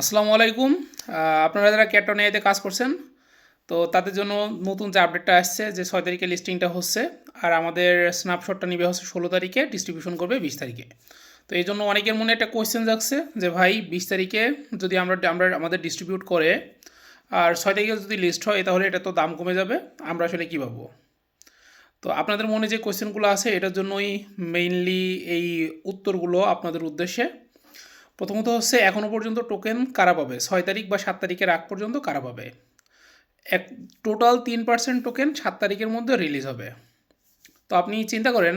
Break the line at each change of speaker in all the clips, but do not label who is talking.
আসসালামু আলাইকুম। আপনারা যারা ক্যাটন এতে কাজ করছেন, তো তাদের জন্য নতুন যে আপডেটটা আসছে যে ছয় তারিখে লিস্টিংটা হচ্ছে, আর আমাদের স্ন্যাপশটটা নিবে হচ্ছে ষোলো তারিখে ডিস্ট্রিবিউশন করবে বিশ তারিখে। তো এই জন্য অনেকের মনে একটা কোয়েশ্চেন যাচ্ছে যে ভাই, বিশ তারিখে যদি আমরা আমরা আমাদের ডিস্ট্রিবিউট করে, আর ছয় তারিখে যদি লিস্ট হয়, তাহলে এটা তো দাম কমে যাবে, আমরা আসলে কী পাবো তো আপনাদের মনে যে কোয়েশ্চেনগুলো আছে, এটার জন্যই মেইনলি এই উত্তরগুলো আপনাদের উদ্দেশ্যে। প্রথমত হচ্ছে এখনও পর্যন্ত টোকেন কারা পাবে? ছয় তারিখ বা সাত তারিখের আগ পর্যন্ত কারা পাবে? এক টোটাল তিন পার্সেন্ট টোকেন সাত তারিখের মধ্যে রিলিজ হবে। তো আপনি চিন্তা করেন,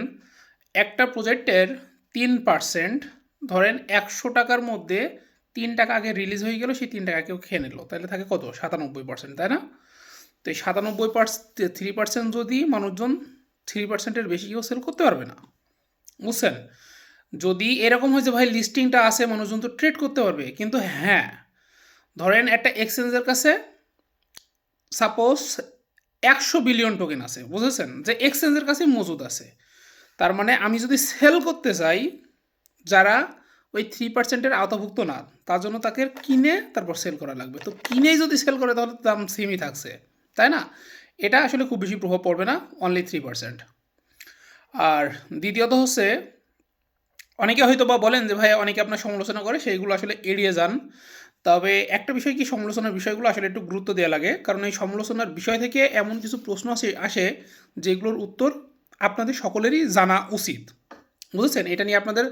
একটা প্রজেক্টের তিন পার্সেন্ট ধরেন একশো টাকার মধ্যে তিন টাকা আগে রিলিজ হয়ে গেল, সেই তিন টাকা কেউ খেয়ে নিল। তাহলে থাকে কত? সাতানব্বই পার্সেন্ট তাই না? তো এই সাতানব্বই পার্সেন্ট থ্রি পার্সেন্ট যদি মানুষজন থ্রি পার্সেন্টের বেশি কেউ সেল করতে পারবে না। বুঝছেন? যদি এরকম হয় যে ভাই লিস্টিংটা আছে, মানুষজন তো ট্রেড করতে পারবে। কিন্তু হ্যাঁ ধরেন একটা এক্সচেঞ্জের কাছে সাপোজ একশো বিলিয়ন টোকেন আছে, বুঝেছেন? যে এক্সচেঞ্জের কাছে মজুদ আছে। তার মানে আমি যদি সেল করতে চাই, যারা ওই থ্রি পার্সেন্টের আওতাভুক্ত না, তার জন্য তাকে কিনে তারপর সেল করা লাগবে। তো কিনেই যদি সেল করে, তাহলে দাম সেমই থাকছে, তাই না? এটা আসলে খুব বেশি প্রভাব পড়বে না অনলি থ্রি পার্সেন্ট আর দ্বিতীয়ত হচ্ছে অনেকে হয়তো বা বলেন যে ভাই অনেকে আপনার সমালোচনা করে, সেইগুলো আসলে এড়িয়ে যান। তবে একটা বিষয় কি, সমালোচনার বিষয়গুলো আসলে একটু গুরুত্ব দেওয়া লাগে। কারণ এই সমালোচনার বিষয় থেকে এমন কিছু প্রশ্ন আসে আসে যেগুলোর উত্তর আপনাদের সকলেরই জানা উচিত। বুঝেছেন? এটা নিয়ে আপনাদের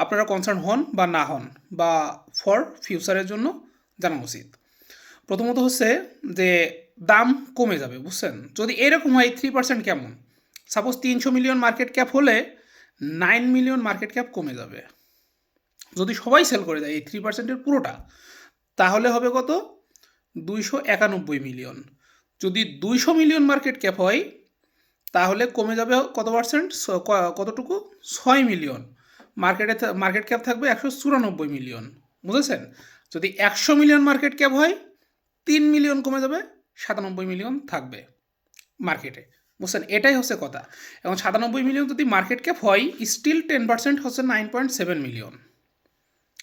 আপনারা কনসার্ন হন বা না হন, বা ফর ফিউচারের জন্য জানা উচিত। প্রথমত হচ্ছে যে, দাম কমে যাবে, বুঝছেন? যদি এরকম হয় থ্রি পার্সেন্ট কেমন? সাপোজ তিনশো মিলিয়ন মার্কেট ক্যাপ হলে নাইন মিলিয়ন মার্কেট ক্যাপ কমে যাবে। যদি সবাই সেল করে দেয় এই থ্রি পার্সেন্টের পুরোটা, তাহলে হবে কত? দুইশো একানব্বই মিলিয়ন যদি দুইশো মিলিয়ন মার্কেট ক্যাপ হয়, তাহলে কমে যাবে কত পার্সেন্ট কতটুকু? ছয় মিলিয়ন মার্কেটে মার্কেট ক্যাপ থাকবে একশো চুরানব্বই মিলিয়ন বুঝেছেন? যদি একশো মিলিয়ন মার্কেট ক্যাপ হয়, তিন মিলিয়ন কমে যাবে, সাতানব্বই মিলিয়ন থাকবে মার্কেটে বুঝছেন এটাই হচ্ছে কথা। এবং সাতানব্বই মিলিয়ন যদি মার্কেট ক্যাপ হয় স্টিল টেন পার্সেন্ট হচ্ছে নাইন পয়েন্ট সেভেন মিলিয়ন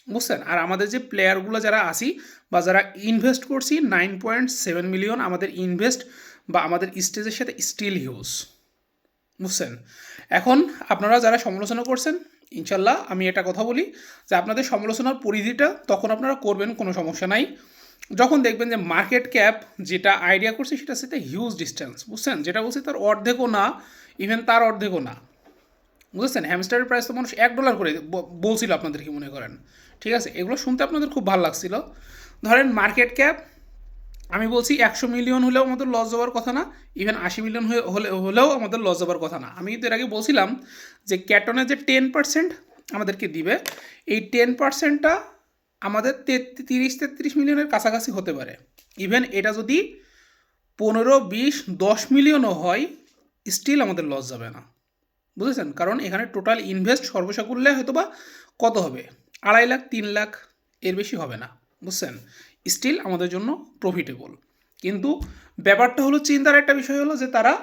বুঝছেন আর আমাদের যে প্লেয়ারগুলো যারা আসি বা যারা ইনভেস্ট করছি নাইন পয়েন্ট সেভেন মিলিয়ন আমাদের ইনভেস্ট বা আমাদের স্টেজের সাথে স্টিল হিউজ বুঝছেন এখন আপনারা যারা সমালোচনা করছেন, ইনশাল্লাহ আমি এটা কথা বলি যে আপনাদের সমালোচনার পরিধিটা তখন আপনারা করবেন, কোনো সমস্যা নাই। যখন দেখবেন যে মার্কেট ক্যাপ যেটা আইডিয়া করছে সেটা সাথে হিউজ ডিস্টেন্স বুঝছেন? যেটা বলছি তার অর্ধেকও না ইভেন তার অর্ধেকও না। বুঝেছেন? হ্যামস্টারের প্রাইস তো মানুষ এক ডলার করে বলছিল আপনাদের কি মনে করেন? ঠিক আছে? এগুলো শুনতে আপনাদের খুব ভালো লাগছিল। ধরেন মার্কেট ক্যাপ আমি বলছি একশো মিলিয়ন হলেও আমাদের লস যাওয়ার কথা না ইভেন আশি মিলিয়ন হলে, হলেও আমাদের লস যাওয়ার কথা না। আমি কিন্তু এর আগে বলছিলাম যে ক্যাটনের যে টেন পার্সেন্ট আমাদেরকে দিবে, এই টেন পার্সেন্টটা আমাদের তিরিশ তেত্রিশ মিলিয়নের কাছাকাছি হতে পারে। ইভেন এটা যদি পনেরো, বিশ, দশ মিলিয়নও হয় স্টিল আমাদের লস যাবে না। বুঝেছেন? কারণ এখানে টোটাল ইনভেস্ট সর্বসাকুল্যে হয়তো বা কত হবে? আড়াই লাখ, তিন লাখ, এর বেশি হবে না। বুঝছেন? স্টিল আমাদের জন্য প্রফিটেবল কিন্তু ব্যাপারটা হলো, চিন্তার একটা বিষয় হলো যে তারা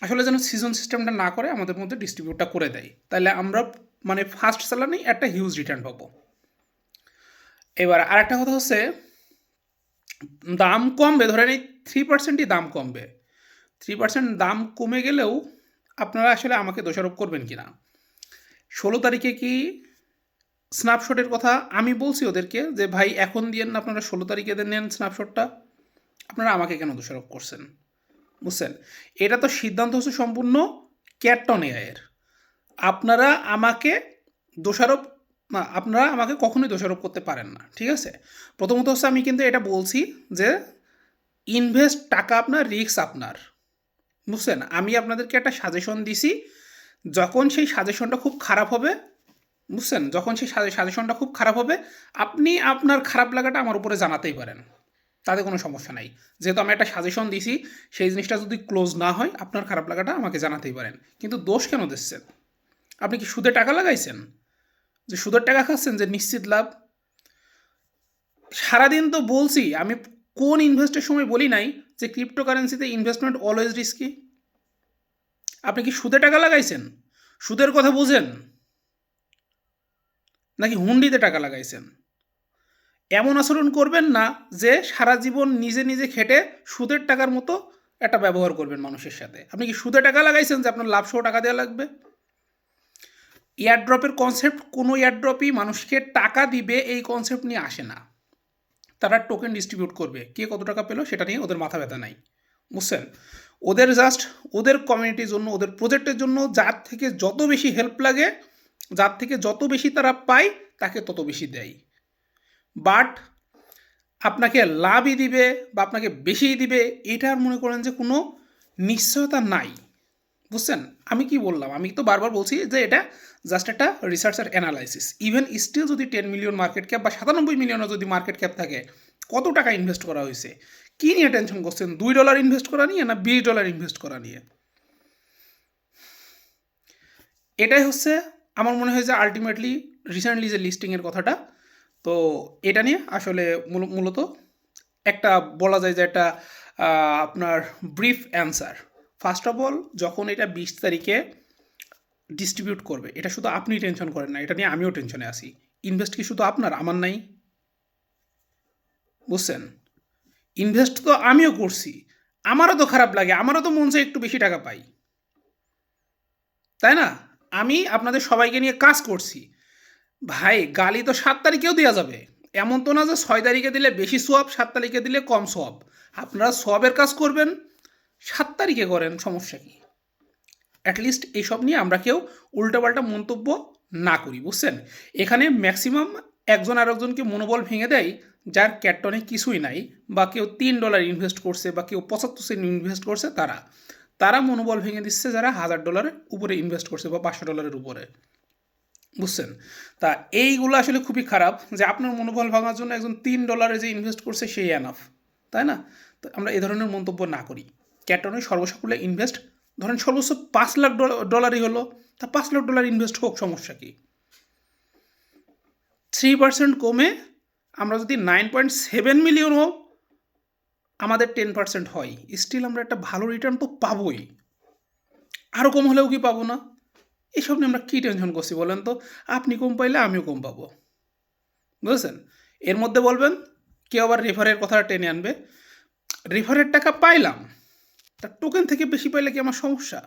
আসলে যেন সিজন সিস্টেমটা না করে, আমাদের মধ্যে ডিস্ট্রিবিউটটা করে দেয়। তাহলে আমরা মানে ফার্স্ট স্যালারি একটা হিউজ রিটার্ন পাবো। এবার আরেকটা কথা হচ্ছে, দাম কমবে ধরেন এই থ্রি পার্সেন্টই দাম কমবে। থ্রি পার্সেন্ট দাম কমে গেলেও আপনারা আসলে আমাকে দোষারোপ করবেন কি না ষোলো তারিখে কি স্ন্যাপশটের কথা আমি বলছি ওদেরকে যে, ভাই, এখন দিয়েন না আপনারা ষোলো তারিখে নেন স্ন্যাপশটটা আপনারা আমাকে কেন দোষারোপ করছেন? বুঝছেন? এটা তো সিদ্ধান্ত হচ্ছে সম্পূর্ণ ক্যাটন এআইয়ের আপনারা আমাকে দোষারোপ আপনারা আমাকে কখনোই দোষারোপ করতে পারেন না, ঠিক আছে? প্রথমত হচ্ছে আমি কিন্তু এটা বলছি যে ইনভেস্ট টাকা আপনার রিস্ক আপনার, বুঝছেন? আমি আপনাদেরকে একটা সাজেশন দিছি, যখন সেই সাজেশনটা খুব খারাপ হবে, বুঝছেন? যখন সেই সাজেশনটা খুব খারাপ হবে, আপনি আপনার খারাপ লাগাটা আমার উপরে জানাতেই পারেন, তাতে কোনো সমস্যা নাই। যেহেতু আমি একটা সাজেশন দিছি, সেই জিনিসটা যদি ক্লোজ না হয়, আপনার খারাপ লাগাটা আমাকে জানাতেই পারেন। কিন্তু দোষ কেন দিচ্ছেন? আপনি কি সুদে টাকা লাগাইছেন? যে সুদের টাকা খাচ্ছেন, যে নিশ্চিত লাভ। সারাদিন তো বলছি, আমি কোন ইনভেস্টের সময় বলি নাই যে ক্রিপ্টোকারেন্সিতে ইনভেস্টমেন্ট অলওয়েজ রিস্কি আপনি কি সুদে টাকা লাগাইছেন? সুদের কথা বুঝেন? নাকি হুন্ডিতে টাকা লাগাইছেন? এমন আচরণ করবেন না যে সারা জীবন নিজে নিজে খেটে সুদের টাকার মতো একটা ব্যবহার করবেন মানুষের সাথে। আপনি কি সুদে টাকা লাগাইছেন যে আপনার লাভ সহ টাকা দেওয়া লাগবে? এয়ারড্রপের কনসেপ্ট কোনো এয়ারড্রপই মানুষকে টাকা দিবে, এই কনসেপ্ট নিয়ে আসে না। তারা টোকেন ডিস্ট্রিবিউট করবে। কে কত টাকা পেল সেটা নিয়ে ওদের মাথা ব্যথা নাই। বুঝছেন? ওদের জাস্ট ওদের কমিউনিটির জন্য, ওদের প্রজেক্টের জন্য যার থেকে যত বেশি হেল্প লাগে, যার থেকে যত বেশি তারা পায়, তাকে তত বেশি দেয়। বাট আপনাকে লাভই দিবে বা আপনাকে বেশিই দিবে এটার মনে করেন যে কোনো নিশ্চয়তা নাই। বুঝছেন? আমি কি বললাম? আমি তো বারবার বলছি যে এটা জাস্ট একটা রিসার্চ আর অ্যানালাইসিস ইভেন স্টিল যদি টেন মিলিয়ন মার্কেট ক্যাপ বা সাতানব্বই মিলিয়নও যদি মার্কেট ক্যাপ থাকে, কত টাকা ইনভেস্ট করা হয়েছে? কী নিয়ে টেনশন করছেন? দুই ডলার ইনভেস্ট করা নিয়ে না বিশ ডলার ইনভেস্ট করা নিয়ে? এটাই হচ্ছে আমার মনে হয় যে আলটিমেটলি রিসেন্টলি যে লিস্টিংয়ের কথাটা, তো এটা নিয়ে আসলে মূলত একটা বলা যায় যে একটা আপনার brief answer first of all যখন এটা বিশ তারিখে ডিস্ট্রিবিউট করবে, এটা শুধু আপনি টেনশন করেন না, এটা নিয়ে আমিও টেনশনে আছি। ইনভেস্ট কি শুধু আপনার, আমার নাই। বুঝছেন? ইনভেস্ট তো আমিও করছি, আমারও তো খারাপ লাগে, আমারও তো মন চায় একটু বেশি টাকা পাই। তাই না? আমি আপনাদের সবাইকে নিয়ে কাজ করছি। ভাই, গালি তো সাত তারিখেও দেওয়া যাবে। এমন তো না যে ছয় তারিখে দিলে বেশি সোয়াব সাত তারিখে দিলে কম সোয়াব আপনারা সোয়াবের কাজ করবেন সাত তারিখে করেন, সমস্যা কি? অ্যাটলিস্ট এইসব নিয়ে আমরা কেউ উল্টোপাল্টা মন্তব্য না করি, বুঝছেন? এখানে ম্যাক্সিমাম একজন আরেকজনকে মনোবল ভেঙে দেয়, যার ক্যাটটনে কিছুই নাই, বা কেউ তিন ডলার ইনভেস্ট করছে, বা কেউ পঁচাত্তর সেন্ট ইনভেস্ট করছে, তারা। তারা মনোবল ভেঙে দিচ্ছে যারা হাজার ডলারের উপরে ইনভেস্ট করছে, বা পাঁচশো ডলারের উপরে। বুঝছেন? তা এইগুলো আসলে খুবই খারাপ যে আপনার মনোবল ভাঙার জন্য একজন তিন ডলারে যে ইনভেস্ট করছে, সেই এনাফ তাই না? তো আমরা এ ধরনের মন্তব্য না করি। ক্যাটনে সর্বসাকুল্যে ইনভেস্ট ধরেন সর্বোচ্চ পাঁচ লাখ ডলা- ডলারই হলো, তা পাঁচ লাখ ডলার ইনভেস্ট হোক, সমস্যা কি? থ্রি পার্সেন্ট কমে আমরা যদি নাইন পয়েন্ট সেভেন মিলিয়ন হোক, আমাদের টেন পার্সেন্ট হয়। স্টিল আমরা একটা ভালো রিটার্ন তো পাবোই। আরও কম হলেও কি পাবো না? এসব নিয়ে আমরা কী টেনশন করছি বলেন তো? আপনি কম পাইলে আমিও কম পাবো। বুঝেছেন? এর মধ্যে বলবেন, কেউ আবার রেফারের কথা টেনে আনবে। রেফারের টাকা পাইলাম। তা টোকেন থেকে বেশি পাইলে কি আমার সমস্যা?